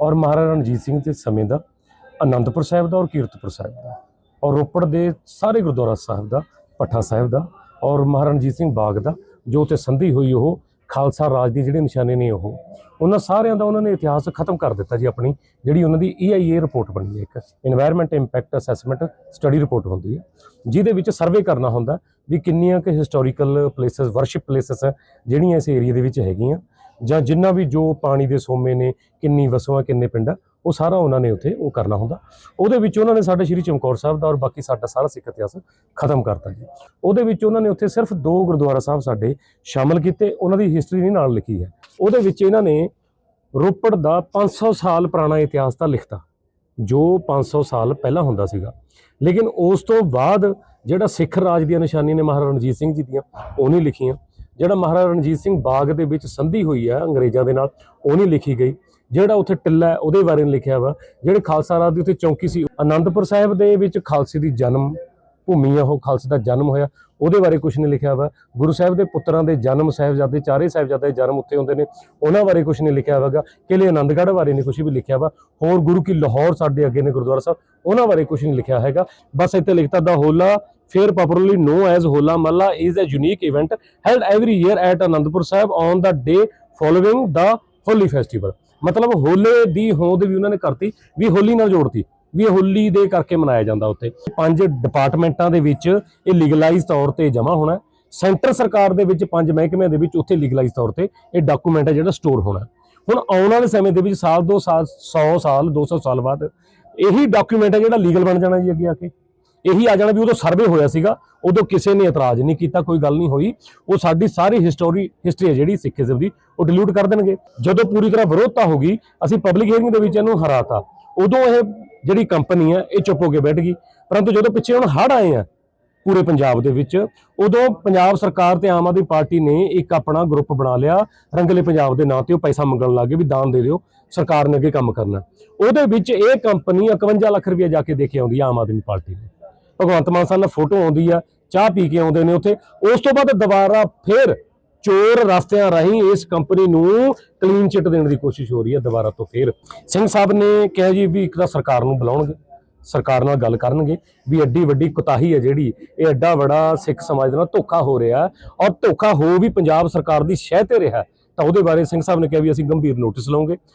ਔਰ ਮਹਾਰਾਜਾ ਰਣਜੀਤ ਸਿੰਘ ਦੇ ਸਮੇਂ ਦਾ, ਅਨੰਦਪੁਰ ਸਾਹਿਬ ਦਾ ਔਰ ਕੀਰਤਪੁਰ ਸਾਹਿਬ ਦਾ, ਔਰ ਰੋਪੜ ਦੇ ਸਾਰੇ ਗੁਰਦੁਆਰਾ ਸਾਹਿਬ ਦਾ, ਪੱਠਾ ਸਾਹਿਬ ਦਾ, ਔਰ ਮਹਾਰਾਜਾ ਰਣਜੀਤ ਸਿੰਘ ਬਾਗ ਦਾ, ਜੋ ਤੇ ਸੰਧੀ ਹੋਈ ਉਹ ਖਾਲਸਾ ਰਾਜ ਦੇ ਜਿਹੜੇ ਨਿਸ਼ਾਨੇ ਨੇ ਉਹ, ਉਹਨਾਂ ਸਾਰਿਆਂ ਦਾ ਉਹਨਾਂ ਨੇ ਇਤਿਹਾਸ ਖਤਮ ਕਰ ਦਿੱਤਾ ਜੀ ਆਪਣੀ, ਜਿਹੜੀ ਉਹਨਾਂ ਦੀ EIA ਰਿਪੋਰਟ ਬਣੀ ਹੈ ਇੱਕ environment impact assessment study report ਹੁੰਦੀ ਹੈ, ਜਿਹਦੇ ਵਿੱਚ ਸਰਵੇ ਕਰਨਾ ਹੁੰਦਾ ਵੀ ਕਿੰਨੀਆਂ ਕਿ ਹਿਸਟੋਰੀਕਲ ਪਲੇਸਸ ਵਰਸ਼ਿਪ ਪਲੇਸਸ ਜਿਹੜੀਆਂ ਇਸ ਏਰੀਆ ਦੇ ਵਿੱਚ ਹੈਗੀਆਂ ਜਾਂ ਜਿੰਨਾ ਵੀ ਜੋ ਪਾਣੀ ਦੇ ਸੋਮੇ ਨੇ ਕਿੰਨੀ ਵਸੋਂ ਕਿੰਨੇ ਪਿੰਡ ਆ, ਉਹ ਸਾਰਾ ਉਹਨਾਂ ਨੇ ਉੱਥੇ ਉਹ ਕਰਨਾ ਹੁੰਦਾ। ਉਹਦੇ ਵਿੱਚ ਉਹਨਾਂ ਨੇ ਸਾਡੇ ਸ਼੍ਰੀ ਚਮਕੌਰ ਸਾਹਿਬ ਦਾ ਔਰ ਬਾਕੀ ਸਾਡਾ ਸਾਰਾ ਸਿੱਖ ਇਤਿਹਾਸ ਖਤਮ ਕਰਤਾ ਜੀ। ਉਹਦੇ ਵਿੱਚ ਉਹਨਾਂ ਨੇ ਉੱਥੇ ਸਿਰਫ ਦੋ ਗੁਰਦੁਆਰਾ ਸਾਹਿਬ ਸਾਡੇ ਸ਼ਾਮਲ ਕੀਤੇ ਉਹਨਾਂ ਦੀ ਹਿਸਟਰੀ ਨਹੀਂ ਨਾਲ ਲਿਖੀ ਹੈ। ਉਹਦੇ ਵਿੱਚ ਇਹਨਾਂ ਨੇ ਰੋਪੜ ਦਾ 500 ਸਾਲ ਪੁਰਾਣਾ ਇਤਿਹਾਸ ਤਾਂ ਲਿਖਤਾ ਜੋ 500 ਸਾਲ ਪਹਿਲਾਂ ਹੁੰਦਾ ਸੀਗਾ। ਲੇਕਿਨ ਉਸ ਤੋਂ ਬਾਅਦ ਜਿਹੜਾ ਸਿੱਖ ਰਾਜ ਦੀਆਂ ਨਿਸ਼ਾਨੀਆਂ ਨੇ ਮਹਾਰਾਜਾ ਰਣਜੀਤ ਸਿੰਘ ਜੀ ਦੀਆਂ ਉਹ ਨਹੀਂ ਲਿਖੀਆਂ। ਜਿਹੜਾ ਮਹਾਰਾਜਾ ਰਣਜੀਤ ਸਿੰਘ ਬਾਗ ਦੇ ਵਿੱਚ ਸੰਧੀ ਹੋਈ ਹੈ ਅੰਗਰੇਜ਼ਾਂ ਦੇ ਨਾਲ, ਉਹ ਨਹੀਂ ਲਿਖੀ ਗਈ। ਜਿਹੜਾ ਉੱਥੇ ਟਿੱਲਾ ਉਹਦੇ ਬਾਰੇ ਨਹੀਂ ਲਿਖਿਆ ਵਾ। ਜਿਹੜੇ ਖਾਲਸਾ ਰਾਜ ਦੀ ਉੱਥੇ ਚੌਂਕੀ ਸੀ ਆਨੰਦਪੁਰ ਸਾਹਿਬ ਦੇ ਵਿੱਚ ਖਾਲਸੇ ਦੀ ਜਨਮ ਭੂਮੀ ਆ, ਉਹ ਖਾਲਸੇ ਦਾ ਜਨਮ ਹੋਇਆ। ਉਹਦੇ ਬਾਰੇ ਕੁਝ ਨਹੀਂ ਲਿਖਿਆ ਵਾ। ਗੁਰੂ ਸਾਹਿਬ ਦੇ ਪੁੱਤਰਾਂ ਦੇ ਜਨਮ ਸਾਹਿਬਜ਼ਾਦੇ, ਚਾਰੇ ਸਾਹਿਬਜ਼ਾਦੇ ਜਨਮ ਉੱਥੇ ਹੁੰਦੇ ਨੇ। ਉਹਨਾਂ ਬਾਰੇ ਕੁਝ ਨਹੀਂ ਲਿਖਿਆ ਹੋਵੇਗਾ ਕਿਲੇ ਆਨੰਦਗੜ੍ਹ ਬਾਰੇ ਨਹੀਂ ਕੁਝ ਵੀ ਲਿਖਿਆ ਵਾ। ਹੋਰ ਗੁਰੂ ਕੀ ਲਾਹੌਰ ਸਾਡੇ ਅੱਗੇ ਨੇ ਗੁਰਦੁਆਰਾ ਸਾਹਿਬ, ਉਹਨਾਂ ਬਾਰੇ ਕੁਝ ਨਹੀਂ ਲਿਖਿਆ ਹੈਗਾ। ਬਸ ਇੱਥੇ ਲਿਖਤਾ, ਦਾ ਹੋਲਾ ਫੇਰ ਪਪੂਲਰਲੀ now as Hola Mohalla is a unique event held every year at Anandpur Sahib on the day following the Holi festival ਮਤਲਬ ਹੋਲੇ ਦੀ ਹੋਂਦ ਵੀ ਉਹਨਾਂ ਨੇ ਕਰਤੀ, ਵੀ ਹੋਲੀ ਨਾਲ ਜੋੜਤੀ, ਵੀ ਹੋਲੀ ਦੇ ਕਰਕੇ ਮਨਾਇਆ ਜਾਂਦਾ ਉੱਥੇ। ਪੰਜ ਡਿਪਾਰਟਮੈਂਟਾਂ ਦੇ ਵਿੱਚ ਇਹ ਲੀਗਲਾਈਜ਼ ਤੌਰ ਤੇ ਜਮ੍ਹਾਂ ਹੋਣਾ ਸੈਂਟਰ ਸਰਕਾਰ ਦੇ ਵਿੱਚ ਪੰਜ ਮਹਿਕਮਿਆਂ ਦੇ ਵਿੱਚ ਉੱਥੇ ਲੀਗਲਾਈਜ਼ ਤੌਰ ਤੇ ਇਹ ਡਾਕੂਮੈਂਟ ਹੈ ਜਿਹੜਾ ਸਟੋਰ ਹੋਣਾ ਹੁਣ ਆਉਣ ਵਾਲੇ ਸਮੇਂ ਦੇ ਵਿੱਚ ਸਾਲ ਦੋ ਸਾਲ 100 ਸਾਲ 200 ਸਾਲ ਬਾਅਦ ਇਹੀ ਡਾਕੂਮੈਂਟ ਹੈ ਜਿਹੜਾ ਲੀਗਲ ਬਣ ਜਾਣਾ ਜੀ ਅੱਗੇ ਆ ਕੇ। ਇਹੀ ਆ ਜਾਣਾ ਵੀ ਉਦੋਂ ਸਰਵੇ ਹੋਇਆ ਸੀਗਾ, ਉਦੋਂ ਕਿਸੇ ਨੇ ਇਤਰਾਜ਼ ਨਹੀਂ ਕੀਤਾ, ਕੋਈ ਗੱਲ ਨਹੀਂ ਹੋਈ। ਉਹ ਸਾਡੀ ਸਾਰੀ ਹਿਸਟੋਰੀ ਹਿਸਟਰੀ ਹੈ ਜਿਹੜੀ ਸਿੱਖੀਜ਼ਮ ਦੀ, ਉਹ ਡਿਲੀਟ ਕਰ ਦੇਣਗੇ। ਜਦੋਂ ਪੂਰੀ ਤਰ੍ਹਾਂ ਵਿਰੋਧਤਾ ਹੋ ਗਈ, ਅਸੀਂ ਪਬਲਿਕ ਹੀਅਰਿੰਗ ਦੇ ਵਿੱਚ ਇਹਨੂੰ ਹਰਾਤਾ। ਉਦੋਂ ਇਹ ਜਿਹੜੀ ਕੰਪਨੀ ਹੈ, ਇਹ ਚੁੱਪ ਹੋ ਕੇ ਬੈਠ ਗਈ। ਪਰੰਤੂ ਜਦੋਂ ਪਿੱਛੇ ਹੁਣ ਹੜ ਆਏ ਆ, ਪੂਰੇ ਪੰਜਾਬ ਦੇ ਵਿੱਚ, ਉਦੋਂ ਪੰਜਾਬ ਸਰਕਾਰ ਤੇ ਆਮ ਆਦਮੀ ਪਾਰਟੀ ਨੇ ਇੱਕ ਆਪਣਾ ਗਰੁੱਪ ਬਣਾ ਲਿਆ, ਰੰਗਲੇ ਪੰਜਾਬ ਦੇ ਨਾਂ ਤੇ ਉਹ ਪੈਸਾ ਮੰਗਣ ਲੱਗੇ ਵੀ ਦਾਨ ਦੇ ਦਿਓ, ਸਰਕਾਰ ਨੇ ਅੱਗੇ ਕੰਮ ਕਰਨਾ। ਉਹਦੇ ਵਿੱਚ ਇਹ ਕੰਪਨੀ 51 ਲੱਖ ਰੁਪਏ ਜਾ ਕੇ ਦੇ ਕੇ ਆਉਂਦੀ ਆ ਆਮ ਆਦਮੀ ਪਾਰਟੀ ਨੇ। ਭਗਵੰਤ ਮਾਨ ਸਾਹਿਬ ਨਾਲ ਫੋਟੋ ਆਉਂਦੀ ਆ, ਚਾਹ ਪੀ ਕੇ ਆਉਂਦੇ ਨੇ ਉੱਥੇ। ਉਸ ਤੋਂ ਬਾਅਦ ਦੁਬਾਰਾ ਫਿਰ ਚੋਰ ਰਸਤਿਆਂ ਰਾਹੀਂ ਇਸ ਕੰਪਨੀ ਨੂੰ ਕਲੀਨ ਚਿੱਟ ਦੇਣ ਦੀ ਕੋਸ਼ਿਸ਼ ਹੋ ਰਹੀ ਹੈ ਦੁਬਾਰਾ ਤੋਂ ਫਿਰ। ਸਿੰਘ ਸਾਹਿਬ ਨੇ ਕਿਹਾ ਜੀ ਵੀ ਇੱਕ ਤਾਂ ਸਰਕਾਰ ਨੂੰ ਬੁਲਾਉਣਗੇ, ਸਰਕਾਰ ਨਾਲ ਗੱਲ ਕਰਨਗੇ ਵੀ ਐਡੀ ਵੱਡੀ ਕੁਤਾਹੀ ਹੈ ਜਿਹੜੀ, ਇਹ ਐਡਾ ਵੱਡਾ ਸਿੱਖ ਸਮਾਜ ਦੇ ਨਾਲ ਧੋਖਾ ਹੋ ਰਿਹਾ ਔਰ ਧੋਖਾ ਹੋ ਵੀ ਪੰਜਾਬ ਸਰਕਾਰ ਦੀ ਸ਼ਹਿ ਤੇ ਰਿਹਾ। ਤਾਂ ਉਹਦੇ ਬਾਰੇ ਸਿੰਘ ਸਾਹਿਬ ਨੇ ਕਿਹਾ ਵੀ ਅਸੀਂ ਗੰਭੀਰ ਨੋਟਿਸ ਲਵਾਂਗੇ